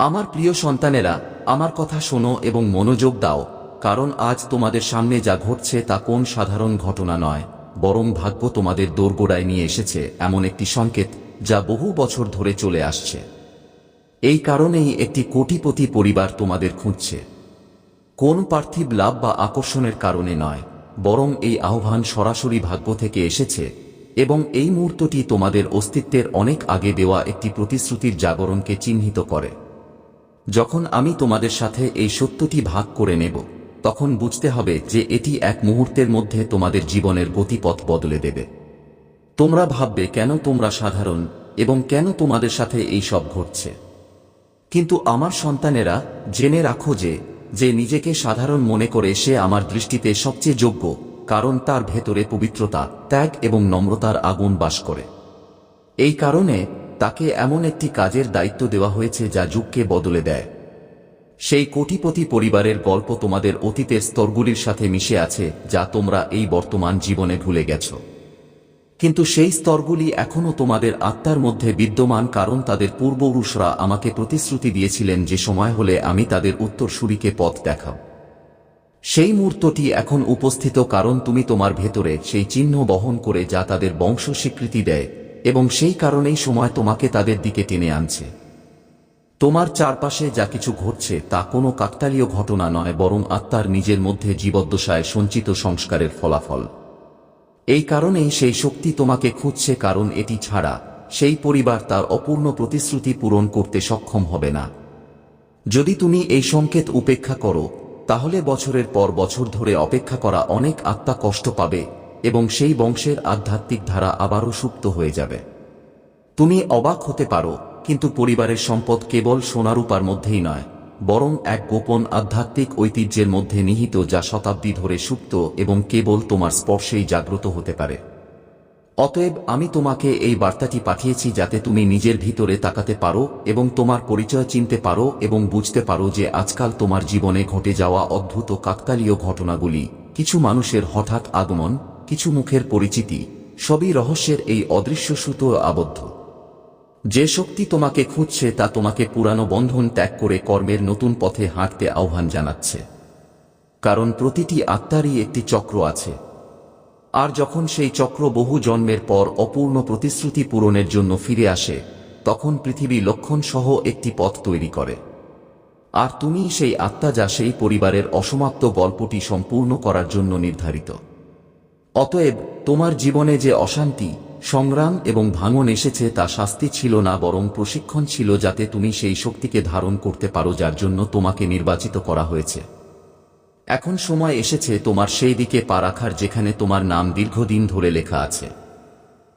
আমার প্রিয় সন্তানেরা, আমার কথা শোনো এবং মনোযোগ দাও, কারণ আজ তোমাদের সামনে যা ঘটছে তা কোন সাধারণ ঘটনা নয়, বরং ভাগ্য তোমাদের দোরগোড়ায় নিয়ে এসেছে এমন একটি সংকেত যা বহু বছর ধরে চলে আসছে। এই কারণেই একটি কোটিপতি পরিবার তোমাদের খুঁজছে। কোন পার্থিব লাভ বা আকর্ষণের কারণে নয়, বরং এই আহ্বান সরাসরি ভাগ্য থেকে এসেছে এবং এই মুহূর্তটি তোমাদের অস্তিত্বের অনেক আগে দেওয়া একটি প্রতিশ্রুতির জাগরণকে চিহ্নিত করে। যখন আমি তোমাদের সাথে এই সত্যটি ভাগ করে নেব, তখন বুঝতে হবে যে এটি এক মুহূর্তের মধ্যে তোমাদের জীবনের গতিপথ বদলে দেবে। তোমরা ভাববে, কেন তোমরা সাধারণ, এবং কেন তোমাদের সাথে এই সব ঘটছে? কিন্তু আমার সন্তানেরা জেনে রাখো যে যে নিজেকে সাধারণ মনে করে সে আমার দৃষ্টিতে সবচেয়ে যোগ্য, কারণ তার ভেতরে পবিত্রতা, ত্যাগ এবং নম্রতার আগুন বাস করে। এই কারণে তাকে এমন একটি কাজের দায়িত্ব দেওয়া হয়েছে যা যুগকে বদলে দেয়। সেই কোটিপতি পরিবারের গল্প তোমাদের অতীতের স্তরগুলির সাথে মিশে আছে, যা তোমরা এই বর্তমান জীবনে ভুলে গেছ। কিন্তু সেই স্তরগুলি এখনও তোমাদের আত্মার মধ্যে বিদ্যমান, কারণ তাদের পূর্বপুরুষরা আমাকে প্রতিশ্রুতি দিয়েছিলেন যে সময় হলে আমি তাদের উত্তরসূরিকে পথ দেখাও। সেই মুহূর্তটি এখন উপস্থিত, কারণ তুমি তোমার ভেতরে সেই চিহ্ন বহন করে যা তাদের বংশ স্বীকৃতি দেয়। এবং সেই কারণেই সময় তোমাকে তাদের দিকে টেনে আনছে। তোমার চারপাশে যা কিছু ঘটছে তা কোনো কাকতালীয় ঘটনা নয়, বরং আত্মার নিজের মধ্যে জীবদ্দশায় সঞ্চিত সংস্কারের ফলাফল। এই কারণেই সেই শক্তি তোমাকে খুঁজছে, কারণ এটি ছাড়া সেই পরিবার তার অপূর্ণ প্রতিশ্রুতি পূরণ করতে সক্ষম হবে না। যদি তুমি এই সংকেত উপেক্ষা করো, তাহলে বছরের পর বছর ধরে অপেক্ষা করা অনেক আত্মা কষ্ট পাবে। এবং সেই বংশের আধ্যাত্মিক ধারা আবারও সুপ্ত হয়ে যাবে। তুমি অবাক হতে পারো, কিন্তু পরিবারের সম্পদ কেবল সোনারূপার মধ্যেই নয়, বরং এক গোপন আধ্যাত্মিক ঐতিহ্যের মধ্যে নিহিত যা শতাব্দী ধরে সুপ্ত এবং কেবল তোমার স্পর্শেই জাগ্রত হতে পারে। অতএব আমি তোমাকে এই বার্তাটি পাঠিয়েছি যাতে তুমি নিজের ভিতরে তাকাতে পারো এবং তোমার পরিচয় চিনতে পারো এবং বুঝতে পারো যে আজকাল তোমার জীবনে ঘটে যাওয়া অদ্ভুত কাকতালীয় ঘটনাগুলি, কিছু মানুষের হঠাৎ আগমন কিছু মুখের পরিচিতি, সবই রহস্যের এই অদৃশ্য সুতো আবদ্ধ। যে শক্তি তোমাকে খুঁজছে তা তোমাকে পুরানো বন্ধন ত্যাগ করে কর্মের নতুন পথে হাঁটতে আহ্বান জানাচ্ছে। কারণ প্রতিটি আত্মারই একটি চক্র আছে। আর যখন সেই চক্র বহু জন্মের পর অপূর্ণ প্রতিশ্রুতি পূরণের জন্য ফিরে আসে, তখন পৃথিবী লক্ষণ সহ একটি পথ তৈরি করে। আর তুমি সেই আত্মা যা সেই পরিবারের অসমাপ্ত গল্পটি সম্পূর্ণ করার জন্য নির্ধারিত। অতএব তোমার জীবনে যে অশান্তি, সংগ্রাম এবং ভাঙন এসেছে তা শাস্তি ছিল না, বরং প্রশিক্ষণ ছিল যাতে তুমি সেই শক্তিকে ধারণ করতে পারো যার জন্য তোমাকে নির্বাচিত করা হয়েছে। এখন সময় এসেছে তোমার সেই দিকে পা রাখার যেখানে তোমার নাম দীর্ঘদিন ধরে লেখা আছে।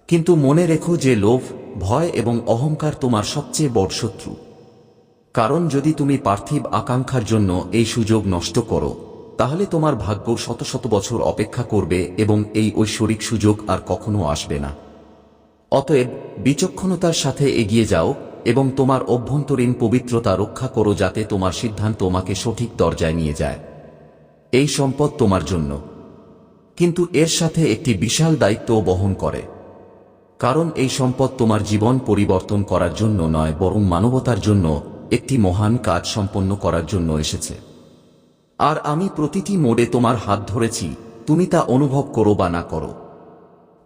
কিন্তু মনে রেখো যে লোভ, ভয় এবং অহংকার তোমার সবচেয়ে বড় শত্রু। কারণ যদি তুমি পার্থিব আকাঙ্ক্ষার জন্য এই সুযোগ নষ্ট করো তাহলে তোমার ভাগ্য শত শত বছর অপেক্ষা করবে এবং এই ঐশ্বরিক সুযোগ আর কখনো আসবে না। অতএব বিচক্ষণতার সাথে এগিয়ে যাও এবং তোমার অভ্যন্তরীণ পবিত্রতা রক্ষা করো যাতে তোমার সিদ্ধান্ত তোমাকে সঠিক দরজায় নিয়ে যায়। এই সম্পদ তোমার জন্য। কিন্তু এর সাথে একটি বিশাল দায়িত্ব বহন করে। কারণ এই সম্পদ তোমার জীবন পরিবর্তন করার জন্য নয়, বরং মানবতার জন্য একটি মহান কাজ সম্পন্ন করার জন্য এসেছে। আর আমি প্রতিটি মোড়ে তোমার হাত ধরেছি, তুমি তা অনুভব করো বা না করো।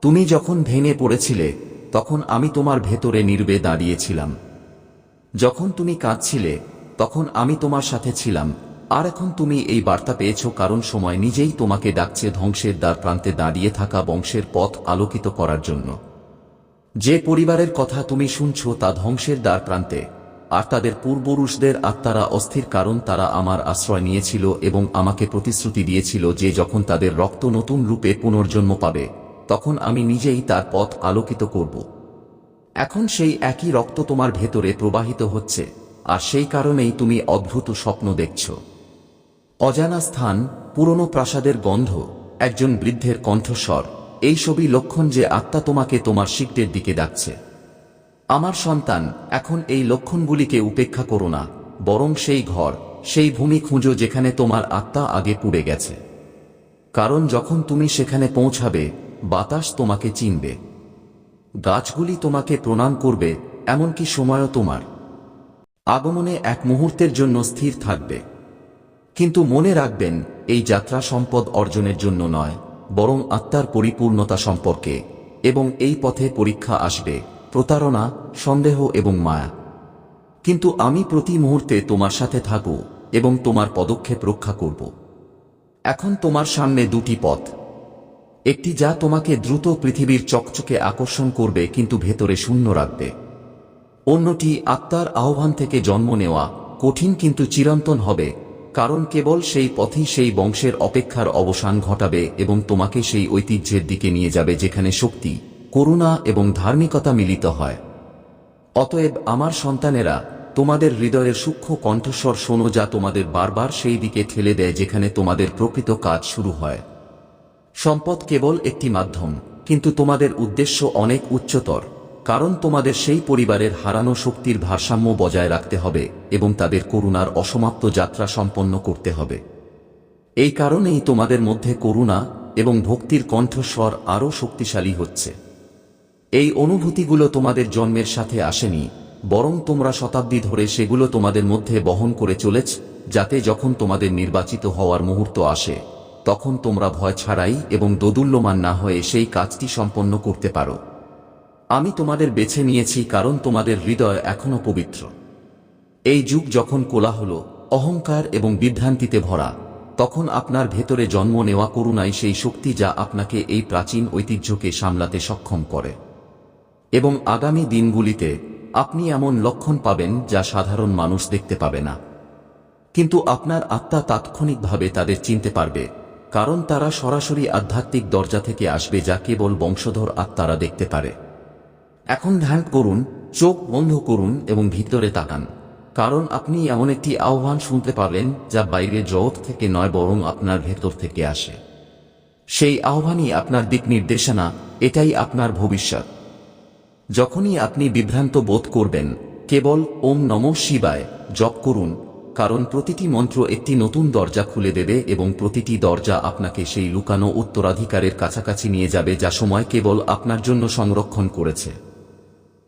তুমি যখন ভেঙে পড়েছিলে, তখন আমি তোমার ভেতরে নির্বে দাঁড়িয়েছিলাম। যখন তুমি কাঁদছিলে, তখন আমি তোমার সাথে ছিলাম। আর এখন তুমি এই বার্তা পেয়েছ কারণ সময় নিজেই তোমাকে ডাকছে ধ্বংসের দ্বার প্রান্তে দাঁড়িয়ে থাকা বংশের পথ আলোকিত করার জন্য। যে পরিবারের কথা তুমি শুনছ তা ধ্বংসের দ্বার প্রান্তে আর তাদের পূর্বপুরুষদের আত্মারা অস্থির কারণ তারা আমার আশ্রয় নিয়েছিল এবং আমাকে প্রতিশ্রুতি দিয়েছিল যে যখন তাদের রক্ত নতুন রূপে পুনর্জন্ম পাবে, তখন আমি নিজেই তার পথ আলোকিত করব। এখন সেই একই রক্ত তোমার ভেতরে প্রবাহিত হচ্ছে, আর সেই কারণেই তুমি অদ্ভুত স্বপ্ন দেখছ। অজানা স্থান, পুরনো প্রাসাদের গন্ধ, একজন বৃদ্ধের কণ্ঠস্বর, এই সবই লক্ষণ যে আত্মা তোমাকে তোমার শিকটের দিকে ডাকছে। আমার সন্তান, এখন এই লক্ষণগুলিকে উপেক্ষা করো না, বরং সেই ঘর, সেই ভূমি খুঁজো যেখানে তোমার আত্মা আগে পুড়ে গেছে। কারণ যখন তুমি সেখানে পৌঁছাবে, বাতাস তোমাকে চিনবে। গাছগুলি তোমাকে প্রণাম করবে, এমনকি সময়ও তোমার। আগমনে এক মুহূর্তের জন্য স্থির থাকবে। কিন্তু মনে রাখবেন, এই যাত্রা সম্পদ অর্জনের জন্য নয়, বরং আত্মার পরিপূর্ণতা সম্পর্কে, এবং এই পথে পরীক্ষা আসবে। প্রতারণা, সন্দেহ এবং মায়া। কিন্তু আমি প্রতি মুহূর্তে তোমার সাথে থাকব এবং তোমার পদক্ষেপ রক্ষা করব। এখন তোমার সামনে দুটি পথ। একটি যা তোমাকে দ্রুত পৃথিবীর চকচকে আকর্ষণ করবে কিন্তু ভেতরে শূন্য রাখবে। অন্যটি আত্মার আহ্বান থেকে জন্ম নেওয়া, কঠিন কিন্তু চিরন্তন হবে, কারণ কেবল সেই পথই সেই বংশের অপেক্ষার অবসান ঘটাবে এবং তোমাকে সেই ঐতিহ্যের দিকে নিয়ে যাবে যেখানে শক্তি করুণা এবং ধার্মিকতা মিলিত হয়। অতএব আমার সন্তানেরা, তোমাদের হৃদয়ের সূক্ষ্ম কণ্ঠস্বর শোনো যা তোমাদের বারবার সেই দিকে ঠেলে দেয় যেখানে তোমাদের প্রকৃত কাজ শুরু হয়। সম্পদ কেবল একটি মাধ্যম, কিন্তু তোমাদের উদ্দেশ্য অনেক উচ্চতর, কারণ তোমাদের সেই পরিবারের হারানো শক্তির ভারসাম্য বজায় রাখতে হবে এবং তাদের করুণার অসমাপ্ত যাত্রা সম্পন্ন করতে হবে। এই কারণেই তোমাদের মধ্যে করুণা এবং ভক্তির কণ্ঠস্বর আরও শক্তিশালী হচ্ছে। এই অনুভূতিগুলো তোমাদের জন্মের সাথে আসেনি, বরং তোমরা শতাব্দী ধরে সেগুলো তোমাদের মধ্যে বহন করে চলেছ, যাতে যখন তোমাদের নির্বাচিত হওয়ার মুহূর্ত আসে, তখন তোমরা ভয় ছাড়াই এবং দোদুল্যমান না হয়ে সেই কাজটি সম্পন্ন করতে পারো। আমি তোমাদের বেছে নিয়েছি কারণ তোমাদের হৃদয় এখনও পবিত্র। এই যুগ যখন কোলাহল, অহংকার এবং বিভ্রান্তিতে ভরা, তখন আপনার ভেতরে জন্ম নেওয়া করুণাই সেই শক্তি যা আপনাকে এই প্রাচীন ঐতিহ্যকে সামলাতে সক্ষম করে। এবং আগামী দিনগুলিতে আপনি এমন লক্ষণ পাবেন যা সাধারণ মানুষ দেখতে পাবে না। কিন্তু আপনার আত্মা তাৎক্ষণিকভাবে তাদের চিনতে পারবে, কারণ তারা সরাসরি আধ্যাত্মিক দরজা থেকে আসবে যা কেবল বংশধর আত্মারা দেখতে পারে। এখন ধ্যান করুন, চোখ বন্ধ করুন এবং ভিতরে তাকান, কারণ আপনি এমন একটি আহ্বান শুনতে পারলেন যা বাইরে জগৎ থেকে নয়, বরং আপনার ভেতর থেকে আসে। সেই আহ্বানই আপনার দিক নির্দেশনা, এটাই আপনার ভবিষ্যৎ। যখনই আপনি বিভ্রান্ত বোধ করবেন, কেবল ওম নম শিবায় জপ করুন, কারণ প্রতিটি মন্ত্র একটি নতুন দরজা খুলে দেবে এবং প্রতিটি দরজা আপনাকে সেই লুকানো উত্তরাধিকারের কাছাকাছি নিয়ে যাবে যা সময় কেবল আপনার জন্য সংরক্ষণ করেছে।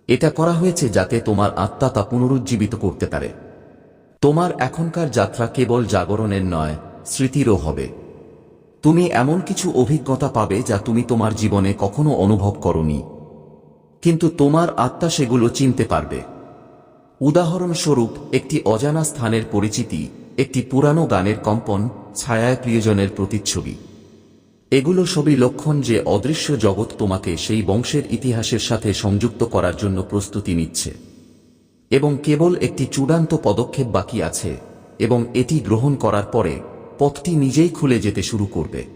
এটা করা হয়েছে যাতে তোমার আত্মা তা পুনরুজ্জীবিত করতে পারে। তোমার এখনকার যাত্রা কেবল জাগরণের নয়, স্মৃতিরও হবে। তুমি এমন কিছু অভিজ্ঞতা পাবে যা তুমি তোমার জীবনে কখনো অনুভব করনি। কিন্তু তোমার আত্মা সেগুলো চিনতে পারবে। উদাহরণস্বরূপ, একটি অজানা স্থানের পরিচিতি, একটি পুরানো গানের কম্পন, ছায়ায় প্রিয়জনের প্রতিচ্ছবি। এগুলো সবই লক্ষণ যে অদৃশ্য জগৎ তোমাকে সেই বংশের ইতিহাসের সাথে সংযুক্ত করার জন্য প্রস্তুতি নিচ্ছে। এবং কেবল একটি চূড়ান্ত পদক্ষেপ বাকি আছে, এবং এটি গ্রহণ করার পরে, পথটি নিজেই খুলে যেতে শুরু করবে।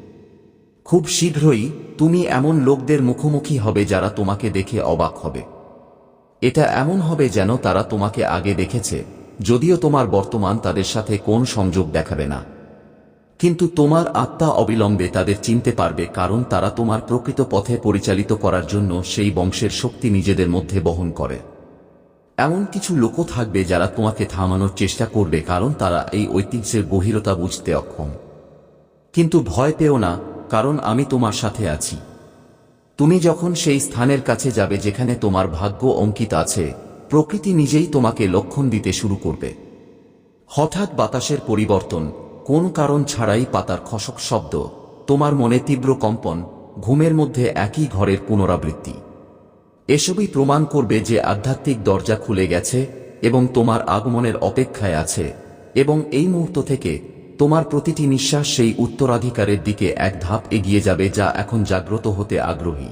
খুব শীঘ্রই তুমি এমন লোকদের মুখোমুখি হবে যারা তোমাকে দেখে অবাক হবে। এটা এমন হবে যেন তারা তোমাকে আগে দেখেছে, যদিও তোমার বর্তমান তাদের সাথে কোন সংযোগ দেখাবে না। কিন্তু তোমার আত্মা অবিলম্বে তাদের চিনতে পারবে কারণ তারা তোমার প্রকৃত পথে পরিচালিত করার জন্য সেই বংশের শক্তি নিজেদের মধ্যে বহন করে। এমন কিছু লোকও থাকবে যারা তোমাকে থামানোর চেষ্টা করবে কারণ তারা এই ঐতিহ্যের গভীরতা বুঝতে অক্ষম। কিন্তু ভয় পেও না কারণ আমি তোমার সাথে আছি। তুমি যখন সেই স্থানের কাছে যাবে যেখানে তোমার ভাগ্য অঙ্কিত আছে, প্রকৃতি নিজেই তোমাকে লক্ষণ দিতে শুরু করবে। হঠাৎ বাতাসের পরিবর্তন, কোন কারণ ছাড়াই পাতার খসক শব্দ, তোমার মনে তীব্র কম্পন, ঘুমের মধ্যে একই ঘরের পুনরাবৃত্তি। এসবই প্রমাণ করবে যে আধ্যাত্মিক দরজা খুলে গেছে এবং তোমার আগমনের অপেক্ষায় আছে এবং এই মুহূর্ত থেকে তোমার প্রতিটি নিঃশ্বাস সেই উত্তরাধিকারের দিকে এক ধাপ এগিয়ে যাবে যা এখন জাগ্রত হতে আগ্রহী।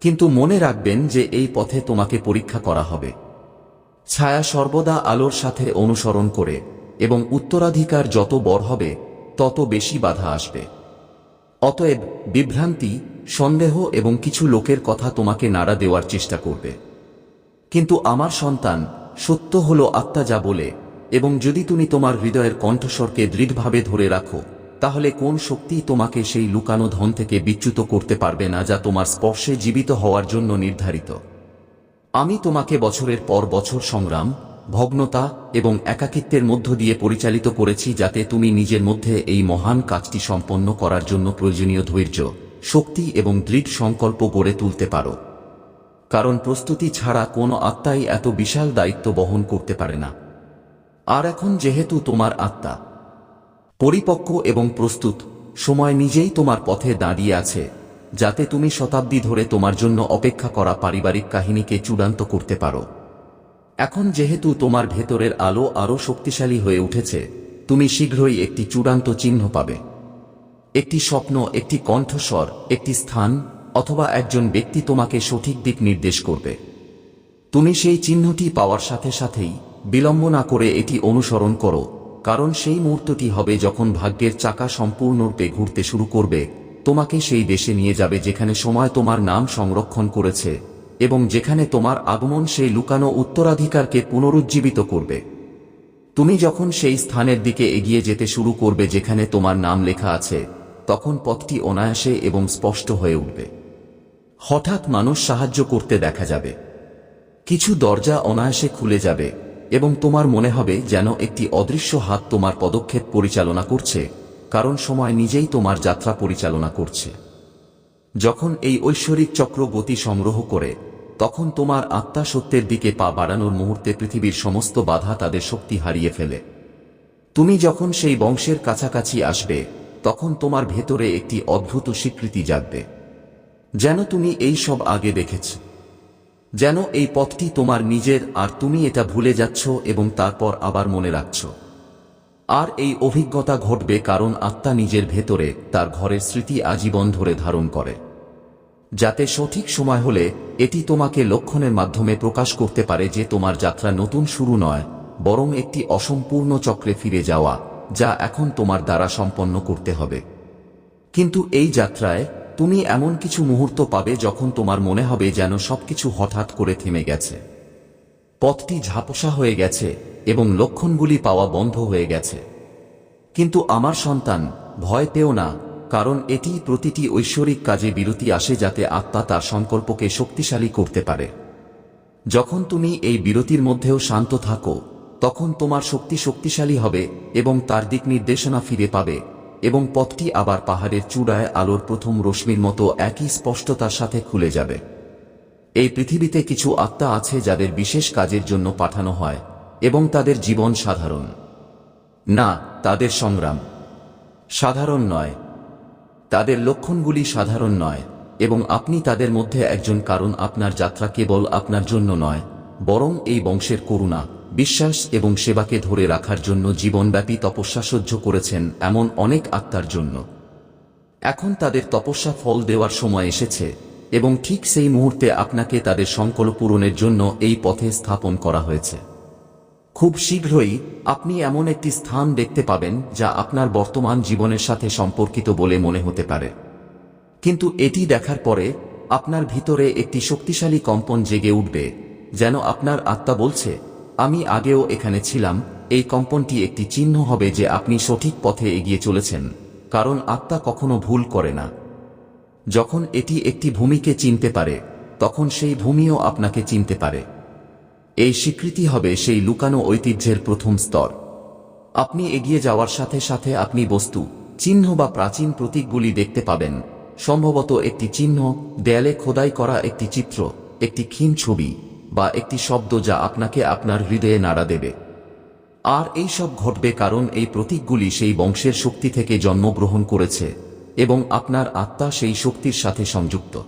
কিন্তু মনে রাখবেন যে এই পথে তোমাকে পরীক্ষা করা হবে। ছায়া সর্বদা আলোর সাথে অনুসরণ করে এবং উত্তরাধিকার যত বড় হবে, তত বেশি বাধা আসবে। অতএব বিভ্রান্তি, সন্দেহ এবং কিছু লোকের কথা তোমাকে নাড়া দেওয়ার চেষ্টা করবে। কিন্তু আমার সন্তান, সত্য হল আত্মা যা বলে এবং যদি তুমি তোমার হৃদয়ের কণ্ঠস্বরকে দৃঢ়ভাবে ধরে রাখো, তাহলে কোন শক্তি তোমাকে সেই লুকানো ধন থেকে বিচ্যুত করতে পারবে না যা তোমার স্পর্শে জীবিত হওয়ার জন্য নির্ধারিত? আমি তোমাকে বছরের পর বছর সংগ্রাম, ভগ্নতা এবং একাকিত্বের মধ্য দিয়ে পরিচালিত করেছি যাতে তুমি নিজের মধ্যে এই মহান কাজটি সম্পন্ন করার জন্য প্রয়োজনীয় ধৈর্য, শক্তি এবং দৃঢ় সংকল্প গড়ে তুলতে পারো। কারণ প্রস্তুতি ছাড়া কোনো আত্মাই এত বিশাল দায়িত্ব বহন করতে পারে না। আর এখন যেহেতু তোমার আত্মা পরিপক্ক এবং প্রস্তুত, সময় নিজেই তোমার পথে দাঁড়িয়ে আছে, যাতে তুমি শতাব্দী ধরে তোমার জন্য অপেক্ষা করা পারিবারিক কাহিনীকে চূড়ান্ত করতে পারো। এখন যেহেতু তোমার ভেতরের আলো আরও শক্তিশালী হয়ে উঠেছে, তুমি শীঘ্রই একটি চূড়ান্ত চিহ্ন পাবে। একটি স্বপ্ন, একটি কণ্ঠস্বর, একটি স্থান, অথবা একজন ব্যক্তি তোমাকে সঠিক দিক নির্দেশ করবে। তুমি সেই চিহ্নটি পাওয়ার সাথে সাথেই বিলম্ব না করে এটি অনুসরণ করো, কারণ সেই মুহূর্তটি হবে যখন ভাগ্যের চাকা সম্পূর্ণরূপে ঘুরতে শুরু করবে, তোমাকে সেই দেশে নিয়ে যাবে যেখানে সময় তোমার নাম সংরক্ষণ করেছে, এবং যেখানে তোমার আগমন সেই লুকানো উত্তরাধিকারকে পুনরুজ্জীবিত করবে। তুমি যখন সেই স্থানের দিকে এগিয়ে যেতে শুরু করবে যেখানে তোমার নাম লেখা আছে, তখন পথটি অনায়াসে এবং স্পষ্ট হয়ে উঠবে। হঠাৎ মানুষ সাহায্য করতে দেখা যাবে। কিছু দরজা অনায়াসে খুলে যাবে। এবং তোমার মনে হবে যেন একটি অদৃশ্য হাত তোমার পদক্ষেপ পরিচালনা করছে, কারণ সময় নিজেই তোমার যাত্রা পরিচালনা করছে। যখন এই ঐশ্বরিক চক্র গতি সংগ্রহ করে, তখন তোমার আত্মা সত্যের দিকে পা বাড়ানোর মুহূর্তে পৃথিবীর সমস্ত বাধা তাদের শক্তি হারিয়ে ফেলে। তুমি যখন সেই বংশের কাছাকাছি আসবে, তখন তোমার ভেতরে একটি অদ্ভুত স্বীকৃতি জাগবে। যেন তুমি এই সব আগে দেখেছ। যেন এই পথটি তোমার নিজের আর তুমি এটা ভুলে যাচ্ছ এবং তারপর আবার মনে রাখছ। আর এই অভিজ্ঞতা ঘটবে কারণ আত্মা নিজের ভেতরে তার ঘরের স্মৃতি আজীবন ধরে ধারণ করে। যাতে সঠিক সময় হলে এটি তোমাকে লক্ষণের মাধ্যমে প্রকাশ করতে পারে যে তোমার যাত্রা নতুন শুরু নয়, বরং একটি অসম্পূর্ণ চক্রে ফিরে যাওয়া, যা এখন তোমার দ্বারা সম্পন্ন করতে হবে। কিন্তু এই যাত্রায় তুমি এমন কিছু মুহূর্ত পাবে যখন তোমার মনে হবে যেন সবকিছু হঠাৎ করে থেমে গেছে। পথটি ঝাপসা হয়ে গেছে এবং লক্ষণগুলি পাওয়া বন্ধ হয়ে গেছে। কিন্তু আমার সন্তান, ভয় পেও না, কারণ এটি প্রতিটি ঐশ্বরিক কাজে বিরতি আসে যাতে আত্মা তার সংকল্পকে শক্তিশালী করতে পারে। যখন তুমি এই বিরতির মধ্যেও শান্ত থাকো, তখন তোমার শক্তি শক্তিশালী হবে এবং তার দিক নির্দেশনা ফিরে পাবে। এবং পথটি আবার পাহাড়ের চূড়ায় আলোর প্রথম রশ্মির মতো একই স্পষ্টতার সাথে খুলে যাবে। এই পৃথিবীতে কিছু আত্মা আছে যাদের বিশেষ কাজের জন্য পাঠানো হয় এবং তাদের জীবন সাধারণ। না, তাদের সংগ্রাম। সাধারণ নয়। তাদের লক্ষণগুলি সাধারণ নয় এবং আপনি তাদের মধ্যে একজন, কারণ আপনার যাত্রা কেবল আপনার জন্য নয়, বরং এই বংশের করুণা। বিশ্বাস এবং সেবাকে ধরে রাখার জন্য জীবনব্যাপী তপস্যা সহ্য করেছেন এমন অনেক আত্মার জন্য। এখন তাদের তপস্যা ফল দেওয়ার সময় এসেছে এবং ঠিক সেই মুহূর্তে আপনাকে তাদের সংকল্প পূরণের জন্য এই পথে স্থাপন করা হয়েছে। খুব শীঘ্রই আপনি এমন একটি স্থান দেখতে পাবেন যা আপনার বর্তমান জীবনের সাথে সম্পর্কিত বলে মনে হতে পারে। কিন্তু এটি দেখার পরে আপনার ভিতরে একটি শক্তিশালী কম্পন জেগে উঠবে, যেন আপনার আত্মা বলছে আমি আগেও এখানে ছিলাম, এই কম্পনটি একটি চিহ্ন হবে যে আপনি সঠিক পথে এগিয়ে চলেছেন, কারণ আত্মা কখনো ভুল করে না। যখন এটি একটি ভূমিকে চিনতে পারে, তখন সেই ভূমিও আপনাকে চিনতে পারে। এই স্বীকৃতি হবে সেই লুকানো ঐতিহ্যের প্রথম স্তর। আপনি এগিয়ে যাওয়ার সাথে সাথে আপনি বস্তু, চিহ্ন বা প্রাচীন প্রতীকগুলি দেখতে পাবেন। সম্ভবত একটি চিহ্ন, দেয়ালে খোদাই করা একটি চিত্র, একটি ক্ষীণ ছবি। বা একটি শব্দ যা আপনাকে আপনার হৃদয়ে নাড়া দেবে। আর এই সব ঘটবে কারণ এই প্রতীকগুলি সেই বংশের শক্তি থেকে জন্মগ্রহণ করেছে, এবং আপনার আত্মা সেই শক্তির সাথে সংযুক্ত।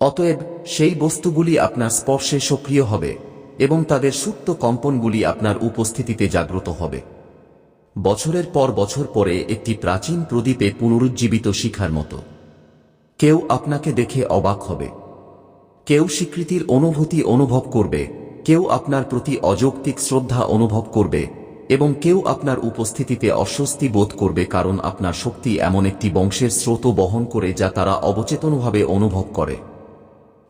অতএব, সেই বস্তুগুলি আপনার স্পর্শে সক্রিয় হবে, এবং তাদের সুপ্ত কম্পনগুলি আপনার উপস্থিতিতে জাগ্রত হবে। বছরের পর বছর পরে একটি প্রাচীন প্রদীপে পুনরুজ্জীবিত শিখার মতো। কেউ আপনাকে দেখে অবাক হবে। কেউ স্বীকৃতির অনুভূতি অনুভব করবে, কেউ আপনার প্রতি অযৌক্তিক শ্রদ্ধা অনুভব করবে, এবং কেউ আপনার উপস্থিতিতে অস্বস্তি বোধ করবে কারণ আপনার শক্তি এমন একটি বংশের স্রোত বহন করে যা তারা অবচেতনভাবে অনুভব করে।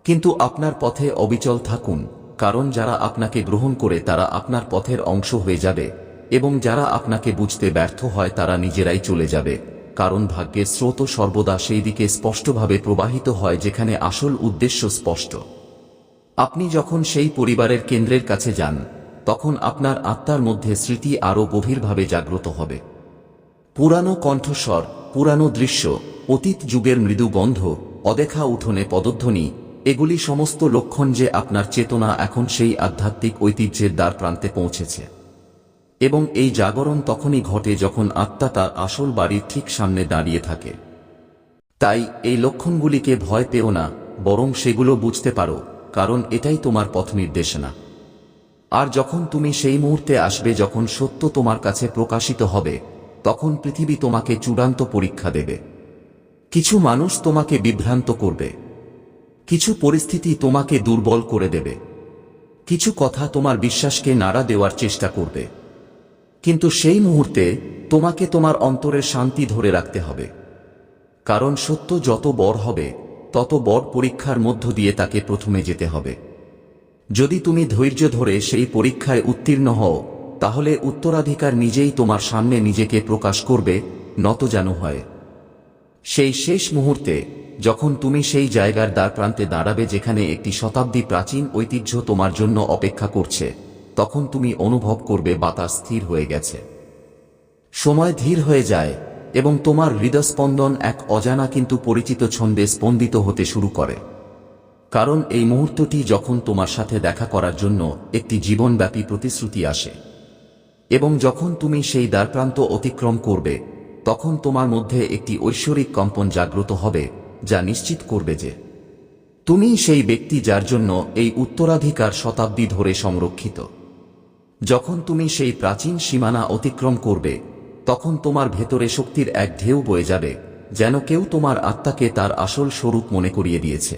কিন্তু আপনার পথে অবিচল থাকুন, কারণ যারা আপনাকে গ্রহণ করে তারা আপনার পথের অংশ হয়ে যাবে, এবং যারা আপনাকে বুঝতে ব্যর্থ হয় তারা নিজেরাই চলে যাবে। কারণ ভাগ্যের স্রোত সর্বদা সেই দিকে স্পষ্টভাবে প্রবাহিত হয় যেখানে আসল উদ্দেশ্য স্পষ্ট। আপনি যখন সেই পরিবারের কেন্দ্রের কাছে যান, তখন আপনার আত্মার মধ্যে স্মৃতি আরও গভীরভাবে জাগ্রত হবে। পুরানো কণ্ঠস্বর, পুরানো দৃশ্য, অতীত যুগের মৃদু গন্ধ, অদেখা উঠোনে পদধ্বনি, এগুলি সমস্ত লক্ষণ যে আপনার চেতনা এখন সেই আধ্যাত্মিক ঐতিহ্যের দ্বার প্রান্তে পৌঁছেছে। এবং এই জাগরণ তখনই ঘটে যখন আত্মা তার আসল বাড়ির ঠিক সামনে দাঁড়িয়ে থাকে। তাই এই লক্ষণগুলিকে ভয় পেও না, বরং সেগুলো বুঝতে পারো, কারণ এটাই তোমার পথ নির্দেশনা। আর যখন তুমি সেই মুহূর্তে আসবে যখন সত্য তোমার কাছে প্রকাশিত হবে, তখন পৃথিবী তোমাকে চূড়ান্ত পরীক্ষা দেবে। কিছু মানুষ তোমাকে বিভ্রান্ত করবে। কিছু পরিস্থিতি তোমাকে দুর্বল করে দেবে। কিছু কথা তোমার বিশ্বাসকে নাড়া দেওয়ার চেষ্টা করবে। কিন্তু সেই মুহূর্তে তোমাকে তোমার অন্তরের শান্তি ধরে রাখতে হবে। কারণ সত্য যত বড় হবে, তত বড় পরীক্ষার মধ্য দিয়ে তাকে প্রথমে যেতে হবে। যদি তুমি ধৈর্য ধরে সেই পরীক্ষায় উত্তীর্ণ হও, তাহলে উত্তরাধিকার নিজেই তোমার সামনে নিজেকে প্রকাশ করবে, নত যেন হয়। সেই শেষ মুহূর্তে, যখন তুমি সেই জায়গার দ্বার প্রান্তে দাঁড়াবে যেখানে একটি শতাব্দী প্রাচীন ঐতিহ্য তোমার জন্য অপেক্ষা করছে তখন তুমি অনুভব করবে বাতাস স্থির হয়ে গেছে। সময় ধীর হয়ে যায় এবং তোমার হৃদস্পন্দন এক অজানা কিন্তু পরিচিত ছন্দে স্পন্দিত হতে শুরু করে। কারণ এই মুহূর্তটি যখন তোমার সাথে দেখা করার জন্য একটি জীবনব্যাপী প্রতিশ্রুতি আসে। এবং যখন তুমি সেই দ্বারপ্রান্ত অতিক্রম করবে, তখন তোমার মধ্যে একটি ঐশ্বরিক কম্পন জাগ্রত হবে, যা নিশ্চিত করবে যে তুমি সেই ব্যক্তি যার জন্য এই উত্তরাধিকার শতাব্দী ধরে সংরক্ষিত। যখন তুমি সেই প্রাচীন সীমানা অতিক্রম করবে, তখন তোমার ভেতরে শক্তির এক ঢেউ বয়ে যাবে, যেন কেউ তোমার আত্মাকে তার আসল স্বরূপ মনে করিয়ে দিয়েছে।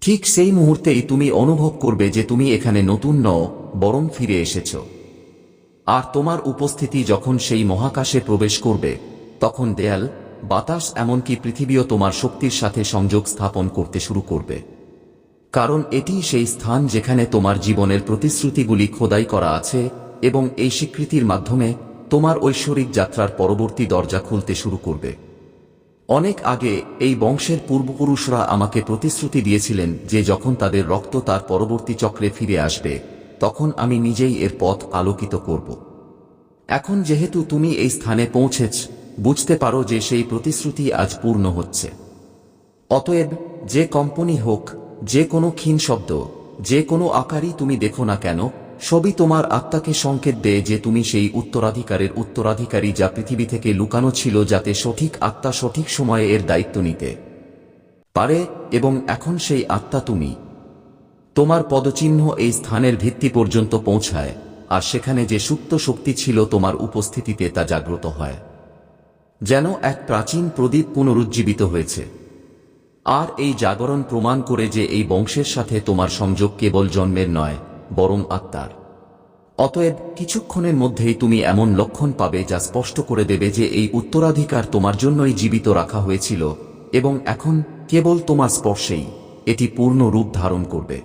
ঠিক সেই মুহূর্তেই তুমি অনুভব করবে যে তুমি এখানে নতুন নও, বরং ফিরে এসেছ। আর তোমার উপস্থিতি যখন সেই মহাকাশে প্রবেশ করবে, তখন দেয়াল, বাতাস এমনকি পৃথিবীও তোমার শক্তির সাথে সংযোগ স্থাপন করতে শুরু করবে। কারণ এটি সেই স্থান যেখানে তোমার জীবনের প্রতিশ্রুতিগুলি খোদাই করা আছে এবং এই স্বীকৃতির মাধ্যমে তোমার ঐশ্বরিক যাত্রার পরবর্তী দরজা খুলতে শুরু করবে। অনেক আগে এই বংশের পূর্বপুরুষরা আমাকে প্রতিশ্রুতি দিয়েছিলেন যে যখন তাদের রক্ত তার পরবর্তী চক্রে ফিরে আসবে, তখন আমি নিজেই এর পথ আলোকিত করব। এখন যেহেতু তুমি এই স্থানে পৌঁছেছ, বুঝতে পারো যে সেই প্রতিশ্রুতি আজ পূর্ণ হচ্ছে। অতএব যে কোম্পানি হোক যে কোনো ক্ষীণ শব্দ, যে কোনো আকারই তুমি দেখো না কেন, সবই তোমার আত্মাকে সংকেত দেয় যে তুমি সেই উত্তরাধিকারের উত্তরাধিকারী যা পৃথিবী থেকে লুকানো ছিল যাতে সঠিক আত্মা সঠিক সময়ে এর দায়িত্ব নিতে পারে এবং এখন সেই আত্মা তুমি। তোমার পদচিহ্ন এই স্থানের ভিত্তি পর্যন্ত পৌঁছায়, আর সেখানে যে সুপ্ত শক্তি ছিল তোমার উপস্থিতিতে তা জাগ্রত হয়। যেন এক প্রাচীন প্রদীপ পুনরুজ্জীবিত হয়েছে। আর এই জাগরণ প্রমাণ করে যে এই বংশের সাথে তোমার সংযোগ কেবল জন্মের নয়, বরং আত্মার। অতএব কিছুক্ষণের মধ্যেই তুমি এমন লক্ষণ পাবে যা স্পষ্ট করে দেবে যে এই উত্তরাধিকার তোমার জন্যই জীবিত রাখা হয়েছিল, এবং এখন কেবল তোমার স্পর্শেই এটি পূর্ণ রূপ ধারণ করবে।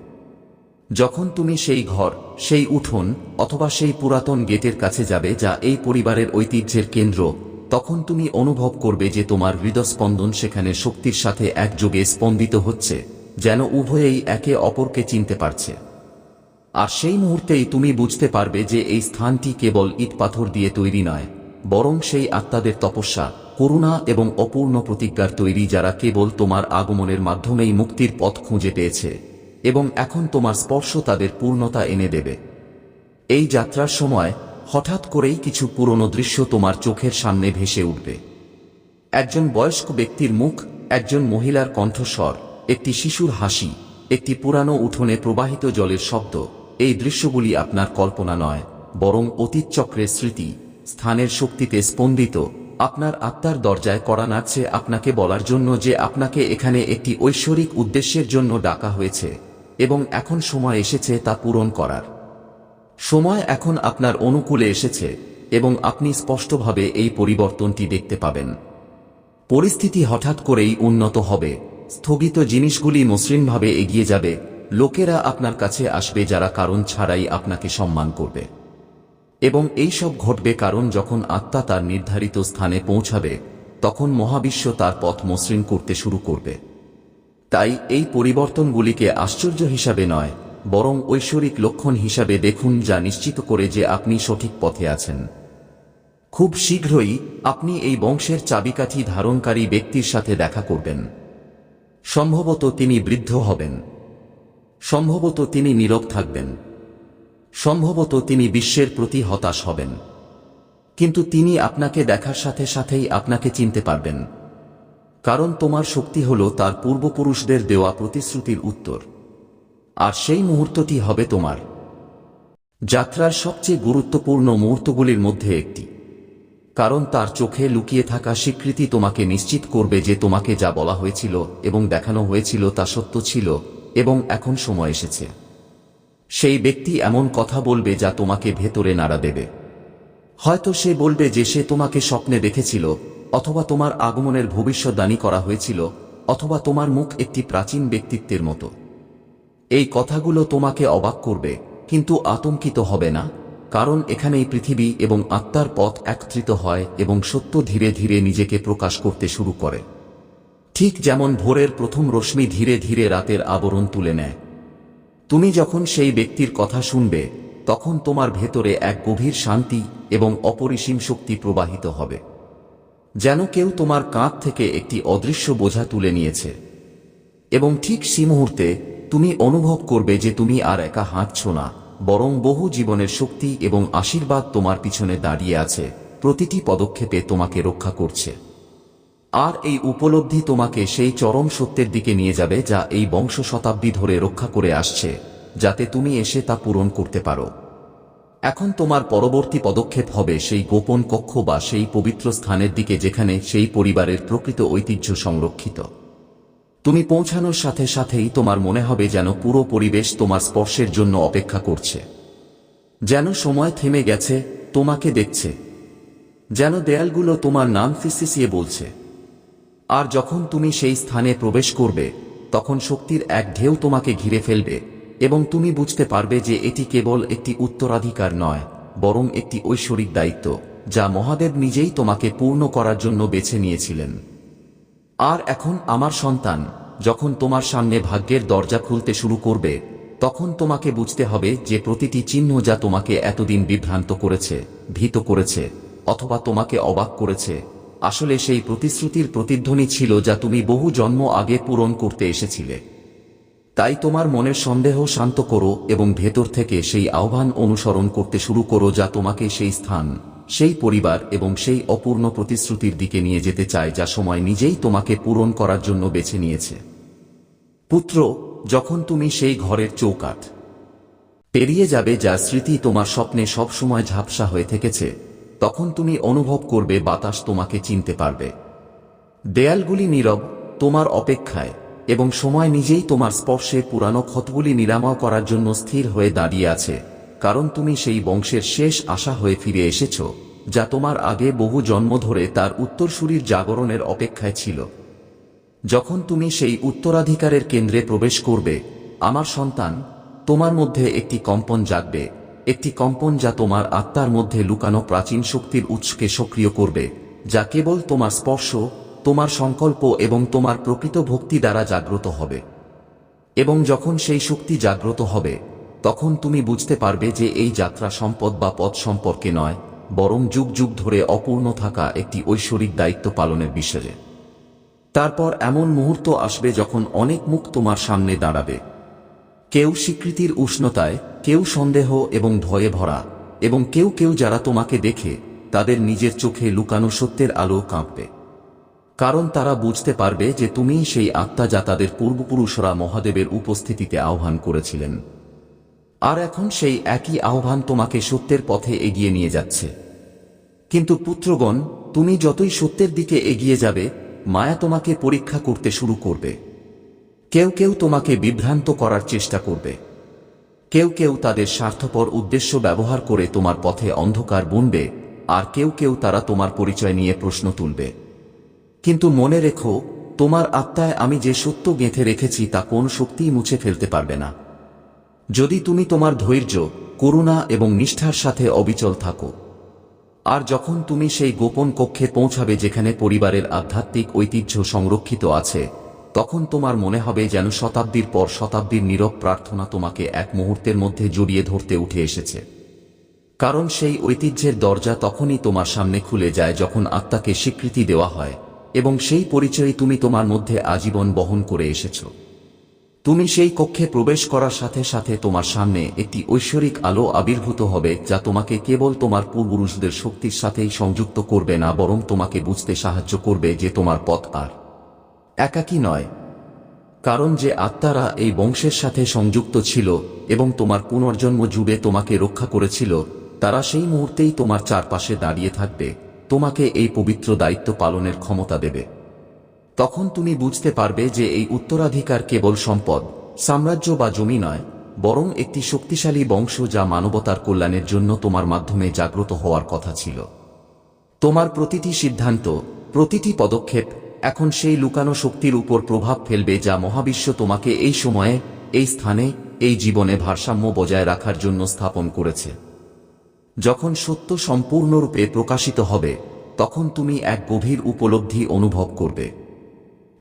যখন তুমি সেই ঘর, সেই উঠোন, অথবা সেই পুরাতন গেটের কাছে যাবে যা এই পরিবারের ঐতিহ্যের কেন্দ্র তখন তুমি অনুভব করবে যে তোমার হৃদস্পন্দন সেখানে শক্তির সাথে একযোগে স্পন্দিত হচ্ছে, যেন উভয়েই একে অপরকে চিনতে পারছে। আর সেই মুহূর্তেই তুমি বুঝতে পারবে যে এই স্থানটি কেবল ইট পাথর দিয়ে তৈরি নয়, বরং সেই আত্মাদের তপস্যা, করুণা এবং অপূর্ণ প্রতিজ্ঞার তৈরি যারা কেবল তোমার আগমনের মাধ্যমেই মুক্তির পথ খুঁজে পেয়েছে, এবং এখন তোমার স্পর্শ তাদের পূর্ণতা এনে দেবে। এই যাত্রার সময় হঠাৎ করেই কিছু পুরনো দৃশ্য তোমার চোখের সামনে ভেসে উঠবে। একজন বয়স্ক ব্যক্তির মুখ, একজন মহিলার কণ্ঠস্বর, একটি শিশুর হাসি, একটি পুরানো উঠোনে প্রবাহিত জলের শব্দ, এই দৃশ্যগুলি আপনার কল্পনা নয়, বরং অতীত চক্রের স্মৃতি, স্থানের শক্তিতে স্পন্দিত, আপনার আত্মার দরজায় করা নাচছে আপনাকে বলার জন্য যে আপনাকে এখানে একটি ঐশ্বরিক উদ্দেশ্যের জন্য ডাকা হয়েছে, এবং এখন সময় এসেছে তা পূরণ করার। সময় এখন আপনার অনুকূলে এসেছে এবং আপনি স্পষ্টভাবে এই পরিবর্তনটি দেখতে পাবেন। পরিস্থিতি হঠাৎ করেই উন্নত হবে। স্থগিত জিনিসগুলি মসৃণভাবে এগিয়ে যাবে। লোকেরা আপনার কাছে আসবে যারা কারণ ছাড়াই আপনাকে সম্মান করবে। এবং এই সব ঘটবে কারণ যখন আত্মা তার নির্ধারিত স্থানে পৌঁছাবে, তখন মহাবিশ্ব তার পথ মসৃণ করতে শুরু করবে। তাই এই পরিবর্তনগুলিকে আশ্চর্য হিসাবে নয় বরং ঐশ্বরিক লক্ষণ হিসাবে দেখুন যা নিশ্চিত করে যে আপনি সঠিক পথে আছেন। খুব শীঘ্রই আপনি এই বংশের চাবিকাঠি ধারণকারী ব্যক্তির সাথে দেখা করবেন। সম্ভবত তিনি বৃদ্ধ হবেন। সম্ভবত তিনি নীরব থাকবেন। সম্ভবত তিনি বিশ্বের প্রতি হতাশ হবেন। কিন্তু তিনি আপনাকে দেখার সাথে সাথেই আপনাকে চিনতে পারবেন। কারণ তোমার শক্তি হল তার পূর্বপুরুষদের দেওয়া প্রতিশ্রুতির উত্তর। আর সেই মুহূর্তটি হবে তোমার। যাত্রার সবচেয়ে গুরুত্বপূর্ণ মুহূর্তগুলির মধ্যে একটি। কারণ তার চোখে লুকিয়ে থাকা স্বীকৃতি তোমাকে নিশ্চিত করবে যে তোমাকে যা বলা হয়েছিল এবং দেখানো হয়েছিল তা সত্য ছিল এবং এখন সময় এসেছে। সেই ব্যক্তি এমন কথা বলবে যা তোমাকে ভেতরে নাড়া দেবে। হয়তো সে বলবে যে সে তোমাকে স্বপ্নে দেখেছিল, অথবা তোমার আগমনের ভবিষ্যদ্বাণী করা হয়েছিল, অথবা তোমার মুখ একটি প্রাচীন ব্যক্তিত্বের মতো। এই কথাগুলো তোমাকে অবাক করবে, কিন্তু আতঙ্কিত হবে না, কারণ এখানেই পৃথিবী এবং আত্মার পথ একত্রিত হয় এবং সত্য ধীরে ধীরে নিজেকে প্রকাশ করতে শুরু করে। ঠিক যেমন ভোরের প্রথম রশ্মি ধীরে ধীরে রাতের আবরণ তুলে নেয়। তুমি যখন সেই ব্যক্তির কথা শুনবে, তখন তোমার ভেতরে এক গভীর শান্তি এবং অপরিসীম শক্তি প্রবাহিত হবে। যেন কেউ তোমার কাঁধ থেকে একটি অদৃশ্য বোঝা তুলে নিয়েছে। এবং ঠিক সেই মুহূর্তে তুমি অনুভব করবে যে তুমি আর একা হাঁটছ না, বরং বহু জীবনের শক্তি এবং আশীর্বাদ তোমার পিছনে দাঁড়িয়ে আছে, প্রতিটি পদক্ষেপে তোমাকে রক্ষা করছে। আর এই উপলব্ধি তোমাকে সেই চরম সত্যের দিকে নিয়ে যাবে যা এই বংশ শতাব্দী ধরে রক্ষা করে আসছে, যাতে তুমি এসে তা পূরণ করতে পারো। এখন তোমার পরবর্তী পদক্ষেপ হবে সেই গোপন কক্ষ বা সেই পবিত্র স্থানের দিকে যেখানে সেই পরিবারের প্রকৃত ঐতিহ্য সংরক্ষিত। তুমি পৌঁছানোর সাথে সাথেই তোমার মনে হবে যেন পুরো পরিবেশ তোমার স্পর্শের জন্য অপেক্ষা করছে। যেন সময় থেমে গেছে, তোমাকে দেখছে। যেন দেয়ালগুলো তোমার নাম ফিসিসিয়ে বলছে। আর যখন তুমি সেই স্থানে প্রবেশ করবে, তখন শক্তির এক ঢেউ তোমাকে ঘিরে ফেলবে এবং তুমি বুঝতে পারবে যে এটি কেবল একটি উত্তরাধিকার নয়, বরং একটি ঐশ্বরিক দায়িত্ব, যা মহাদেব নিজেই তোমাকে পূর্ণ করার জন্য বেছে নিয়েছিলেন। আর এখন আমার সন্তান, যখন তোমার সামনে ভাগ্যের দরজা খুলতে শুরু করবে, তখন তোমাকে বুঝতে হবে যে প্রতিটি চিহ্ন যা তোমাকে এতদিন বিভ্রান্ত করেছে, ভীত করেছে, অথবা তোমাকে অবাক করেছে, আসলে সেই প্রতিশ্রুতির প্রতিধ্বনি ছিল যা তুমি বহু জন্ম আগে পূরণ করতে এসেছিলে। তাই তোমার মনের সন্দেহ শান্ত করো এবং ভেতর থেকে সেই আহ্বান অনুসরণ করতে শুরু করো যা তোমাকে সেই স্থান সেই পরিবার এবং সেই অপূর্ণ প্রতিশ্রুতির দিকে নিয়ে যেতে চায় যা সময় নিজেই তোমাকে পূরণ করার জন্য বেছে নিয়েছে। পুত্র, যখন তুমি সেই ঘরের চৌকাঠ পেরিয়ে যাবে যা স্মৃতি তোমার স্বপ্নে সবসময় ঝাপসা হয়ে থেকেছে, তখন তুমি অনুভব করবে বাতাস তোমাকে চিনতে পারবে। দেয়ালগুলি নীরব, তোমার অপেক্ষায়, এবং সময় নিজেই তোমার স্পর্শে পুরানো ক্ষতগুলি নিরাময় করার জন্য স্থির হয়ে দাঁড়িয়ে আছে। কারণ তুমি সেই বংশের শেষ আশা হয়ে ফিরে এসেছ, যা তোমার আগে বহু জন্ম ধরে তার উত্তরসূরির জাগরণের অপেক্ষায় ছিল। যখন তুমি সেই উত্তরাধিকারের কেন্দ্রে প্রবেশ করবে, আমার সন্তান, তোমার মধ্যে একটি কম্পন জাগবে, একটি কম্পন যা তোমার আত্মার মধ্যে লুকানো প্রাচীন শক্তির উৎসকে সক্রিয় করবে, যা কেবল তোমার স্পর্শ, তোমার সংকল্প এবং তোমার প্রকৃত ভক্তি দ্বারা জাগ্রত হবে। এবং যখন সেই শক্তি জাগ্রত হবে তখন তুমি বুঝতে পারবে যে এই যাত্রা সম্পদ বা পথ সম্পর্কে নয়, বরং যুগ যুগ ধরে অপূর্ণ থাকা একটি ঐশ্বরিক দায়িত্ব পালনের বিষয়ে। তারপর এমন মুহূর্ত আসবে যখন অনেক মুখ তোমার সামনে দাঁড়াবে। কেউ স্বীকৃতির উষ্ণতায়, কেউ সন্দেহ এবং ভয়ে ভরা, এবং কেউ কেউ যারা তোমাকে দেখে, তাদের নিজের চোখে লুকানো সত্যের আলো কাঁপবে। কারণ তারা বুঝতে পারবে যে তুমি সেই আত্মা যা তাদের পূর্বপুরুষরা মহাদেবের উপস্থিতিতে আহ্বান করেছিলেন। আর এখন সেই একই আহ্বান তোমাকে সত্যের পথে এগিয়ে নিয়ে যাচ্ছে। কিন্তু পুত্রগণ, তুমি যতই সত্যের দিকে এগিয়ে যাবে, মায়া তোমাকে পরীক্ষা করতে শুরু করবে। কেউ কেউ তোমাকে বিভ্রান্ত করার চেষ্টা করবে। কেউ কেউ তাদের স্বার্থপর উদ্দেশ্য ব্যবহার করে তোমার পথে অন্ধকার বুনবে, আর কেউ কেউ তারা তোমার পরিচয় নিয়ে প্রশ্ন তুলবে। কিন্তু মনে রেখো, তোমার আত্মায় আমি যে সত্য গেঁথে রেখেছি তা কোন শক্তিই মুছে ফেলতে পারবে না। যদি তুমি তোমার ধৈর্য, করুণা এবং নিষ্ঠার সাথে অবিচল থাকো। আর যখন তুমি সেই গোপন কক্ষে পৌঁছাবে যেখানে পরিবারের আধ্যাত্মিক ঐতিহ্য সংরক্ষিত আছে, তখন তোমার মনে হবে যেন শতাব্দীর পর শতাব্দীর নীরব প্রার্থনা তোমাকে এক মুহূর্তের মধ্যে জড়িয়ে ধরতে উঠে এসেছে। কারণ সেই ঐতিহ্যের দরজা তখনই তোমার সামনে খুলে যায় যখন আত্মাকে স্বীকৃতি দেওয়া হয়, এবং সেই পরিচয় তুমি তোমার মধ্যে আজীবন বহন করে এসেছ। তুমি সেই কক্ষে প্রবেশ করার সাথে সাথে তোমার সামনে একটি ঐশ্বরিক আলো আবির্ভূত হবে, যা তোমাকে কেবল তোমার পূর্বপুরুষদের শক্তির সাথেই সংযুক্ত করবে না, বরং তোমাকে বুঝতে সাহায্য করবে যে তোমার পথ আর একাকী নয়। কারণ যে আত্মারা এই বংশের সাথে সংযুক্ত ছিল এবং তোমার পুনর্জন্ম জুড়ে তোমাকে রক্ষা করেছিল, তারা সেই মুহূর্তেই তোমার চারপাশে দাঁড়িয়ে থাকবে। তোমাকে এই পবিত্র দায়িত্ব পালনের ক্ষমতা দেবে। তখন তুমি বুঝতে পারবে যে এই উত্তরাধিকার কেবল সম্পদ, সাম্রাজ্য বা জমি নয়, বরং একটি শক্তিশালী বংশ যা মানবতার কল্যাণের জন্য তোমার মাধ্যমে জাগ্রত হওয়ার কথা ছিল। তোমার প্রতিটি সিদ্ধান্ত, প্রতিটি পদক্ষেপ এখন সেই লুকানো শক্তির উপর প্রভাব ফেলবে যা মহাবিশ্ব তোমাকে এই সময়ে, এই স্থানে, এই জীবনে ভারসাম্য বজায় রাখার জন্য স্থাপন করেছে। যখন সত্য সম্পূর্ণরূপে প্রকাশিত হবে, তখন তুমি এক গভীর উপলব্ধি অনুভব করবে।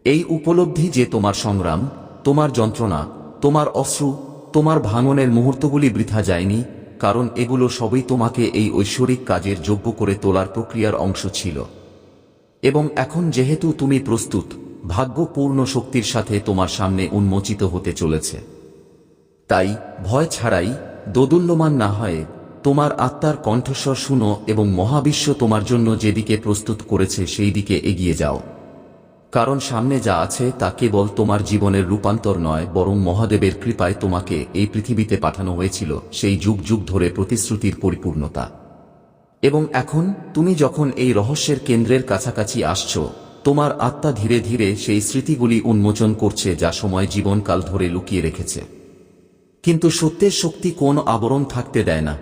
এই উপলব্ধি যে তোমার সংগ্রাম, তোমার যন্ত্রণা, তোমার অশ্রু, তোমার ভাঙনের মুহূর্তগুলি বৃথা যায়নি, কারণ এগুলো সবই তোমাকে এই ঐশ্বরিক কাজের যোগ্য করে তোলার প্রক্রিয়ার অংশ ছিল। এবং এখন যেহেতু তুমি প্রস্তুত, ভাগ্যপূর্ণ শক্তির সাথে তোমার সামনে উন্মোচিত হতে চলেছে। তাই ভয় ছাড়াই দোদুল্যমান না হয়ে তোমার আত্মার কণ্ঠস্বর শুনো এবং মহাবিশ্ব তোমার জন্য যেদিকে প্রস্তুত করেছে সেই দিকে এগিয়ে যাও। কারণ সামনে যা আছে তা কেবল তোমার জীবনের রূপান্তর নয়, বরং মহাদেবের কৃপায় তোমাকে এই পৃথিবীতে পাঠানো হয়েছিল, সেই যুগ যুগ ধরে প্রতিশ্রুতির পরিপূর্ণতা। এবং এখন, তুমি যখন এই রহস্যের কেন্দ্রের কাছাকাছি আসছ, তোমার আত্মা ধীরে ধীরে সেই স্মৃতিগুলি উন্মোচন করছে যা সময় জীবনকাল ধরে লুকিয়ে রেখেছে। কিন্তু সত্যের শক্তি কোন আবরণ থাকতে দেয় না।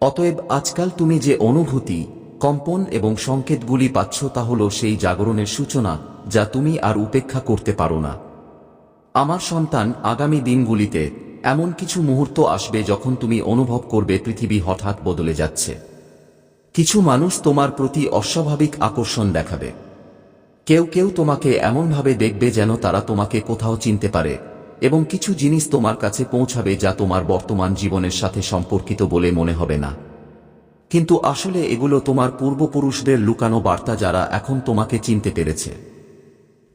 অতএব আজকাল তুমি যে অনুভূতি কম্পন এবং সংকেতগুলি পাচ্ছ তা হল সেই জাগরণের সূচনা, যা তুমি আর উপেক্ষা করতে পারো না। আমার সন্তান, আগামী দিনগুলিতে এমন কিছু মুহূর্ত আসবে যখন তুমি অনুভব করবে পৃথিবী হঠাৎ বদলে যাচ্ছে। কিছু মানুষ তোমার প্রতি অস্বাভাবিক আকর্ষণ দেখাবে। কেউ কেউ তোমাকে এমনভাবে দেখবে যেন তারা তোমাকে কোথাও চিনতে পারে এবং কিছু জিনিস তোমার কাছে পৌঁছাবে যা তোমার বর্তমান জীবনের সাথে সম্পর্কিত বলে মনে হবে না। কিন্তু আসলে এগুলো তোমার পূর্বপুরুষদের লুকানো বার্তা যারা এখন তোমাকে চিনতে পেরেছে।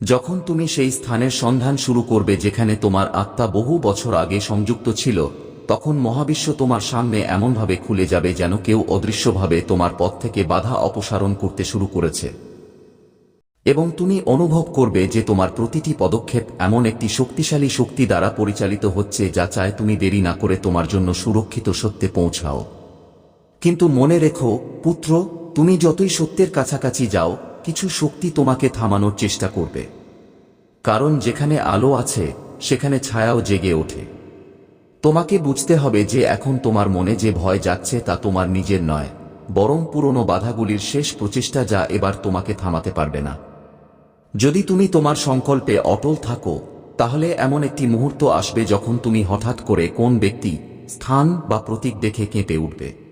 যখন তুমি সেই স্থানের সন্ধান শুরু করবে যেখানে তোমার আত্মা বহু বছর আগে সংযুক্ত ছিল, তখন মহাবিশ্ব তোমার সামনে এমনভাবে খুলে যাবে যেন কেউ অদৃশ্যভাবে তোমার পথ থেকে বাধা অপসারণ করতে শুরু করেছে। এবং তুমি অনুভব করবে যে তোমার প্রতিটি পদক্ষেপ এমন একটি শক্তিশালী শক্তি দ্বারা পরিচালিত হচ্ছে যা চায় তুমি দেরি না করে তোমার জন্য সুরক্ষিত সত্যে পৌঁছাও। কিন্তু মনে রেখো, পুত্র, তুমি যতই সত্যের কাছাকাছি যাও, কিছু শক্তি তোমাকে থামানোর চেষ্টা করবে। কারণ যেখানে আলো আছে, সেখানে ছায়াও জেগে ওঠে। তোমাকে বুঝতে হবে যে এখন তোমার মনে যে ভয় যাচ্ছে তা তোমার নিজের নয়, বরং পুরনো বাধাগুলির শেষ প্রচেষ্টা যা এবার তোমাকে থামাতে পারবে না। যদি তুমি তোমার সংকল্পে অটল থাকো, তাহলে এমন একটি মুহূর্ত আসবে যখন তুমি হঠাৎ করে কোন ব্যক্তি, স্থান বা প্রতীক দেখে কেঁপে উঠবে।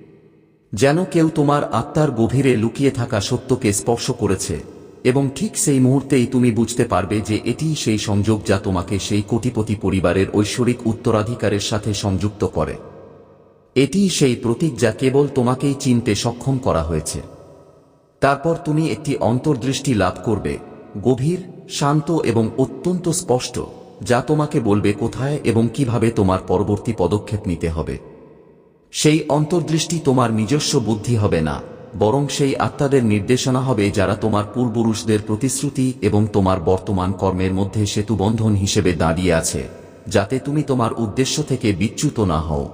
যেন কেউ তোমার আত্মার গভীরে লুকিয়ে থাকা সত্যকে স্পর্শ করেছে, এবং ঠিক সেই মুহূর্তেই তুমি বুঝতে পারবে যে এটিই সেই সংযোগ যা তোমাকে সেই কোটিপতি পরিবারের ঐশ্বরিক উত্তরাধিকারের সাথে সংযুক্ত করে। এটিই সেই প্রতীক যা কেবল তোমাকেই চিনতে সক্ষম করা হয়েছে। তারপর তুমি একটি অন্তর্দৃষ্টি লাভ করবে, গভীর, শান্ত এবং অত্যন্ত স্পষ্ট, যা তোমাকে বলবে কোথায় এবং কীভাবে তোমার পরবর্তী পদক্ষেপ নিতে হবে। সেই অন্তর্দৃষ্টি তোমার নিজস্ব বুদ্ধি হবে না, বরং সেই আত্মাদের নির্দেশনা হবে যারা তোমার পূর্বপুরুষদের প্রতিশ্রুতি এবং তোমার বর্তমান কর্মের মধ্যে সেতুবন্ধন হিসেবে দাঁড়িয়ে আছে, যাতে তুমি তোমার উদ্দেশ্য থেকে বিচ্যুত না হও।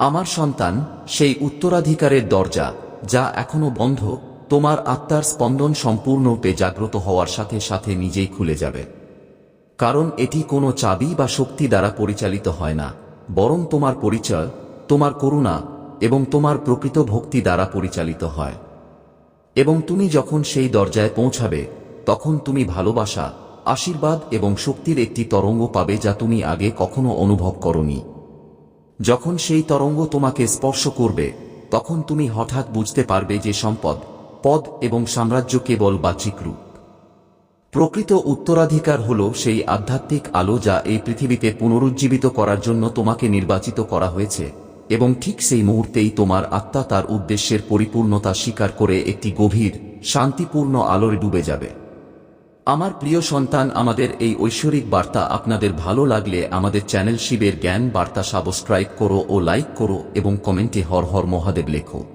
আমার সন্তান, সেই উত্তরাধিকারের দরজা, যা এখনও বন্ধ, তোমার আত্মার স্পন্দন সম্পূর্ণরূপে জাগ্রত হওয়ার সাথে সাথে নিজেই খুলে যাবে। কারণ এটি কোনো চাবি বা শক্তি দ্বারা পরিচালিত হয় না, বরং তোমার পরিচয় তোমার করুণা এবং তোমার প্রকৃত ভক্তি দ্বারা পরিচালিত হয়। এবং তুমি যখন সেই দরজায় পৌঁছাবে, তখন তুমি ভালোবাসা, আশীর্বাদ এবং শক্তির একটি তরঙ্গ পাবে যা তুমি আগে কখনো অনুভব করনি। যখন সেই তরঙ্গ তোমাকে স্পর্শ করবে, তখন তুমি হঠাৎ বুঝতে পারবে যে সম্পদ, পদ এবং সাম্রাজ্য কেবল বাচিক রূপ। প্রকৃত উত্তরাধিকার হল সেই আধ্যাত্মিক আলো যা এই পৃথিবীতে পুনরুজ্জীবিত করার জন্য তোমাকে নির্বাচিত করা হয়েছে। এবং ঠিক সেই মুহূর্তেই তোমার আত্মা তার উদ্দেশ্যের পরিপূর্ণতা স্বীকার করে একটি গভীর, শান্তিপূর্ণ আলোয় ডুবে যাবে। আমার প্রিয় সন্তান, আমাদের এই ঐশ্বরিক বার্তা আপনাদের ভালো লাগলে আমাদের চ্যানেল শিবের জ্ঞান বার্তা সাবস্ক্রাইব করো ও লাইক করো এবং কমেন্টে হর হর মহাদেব লেখো।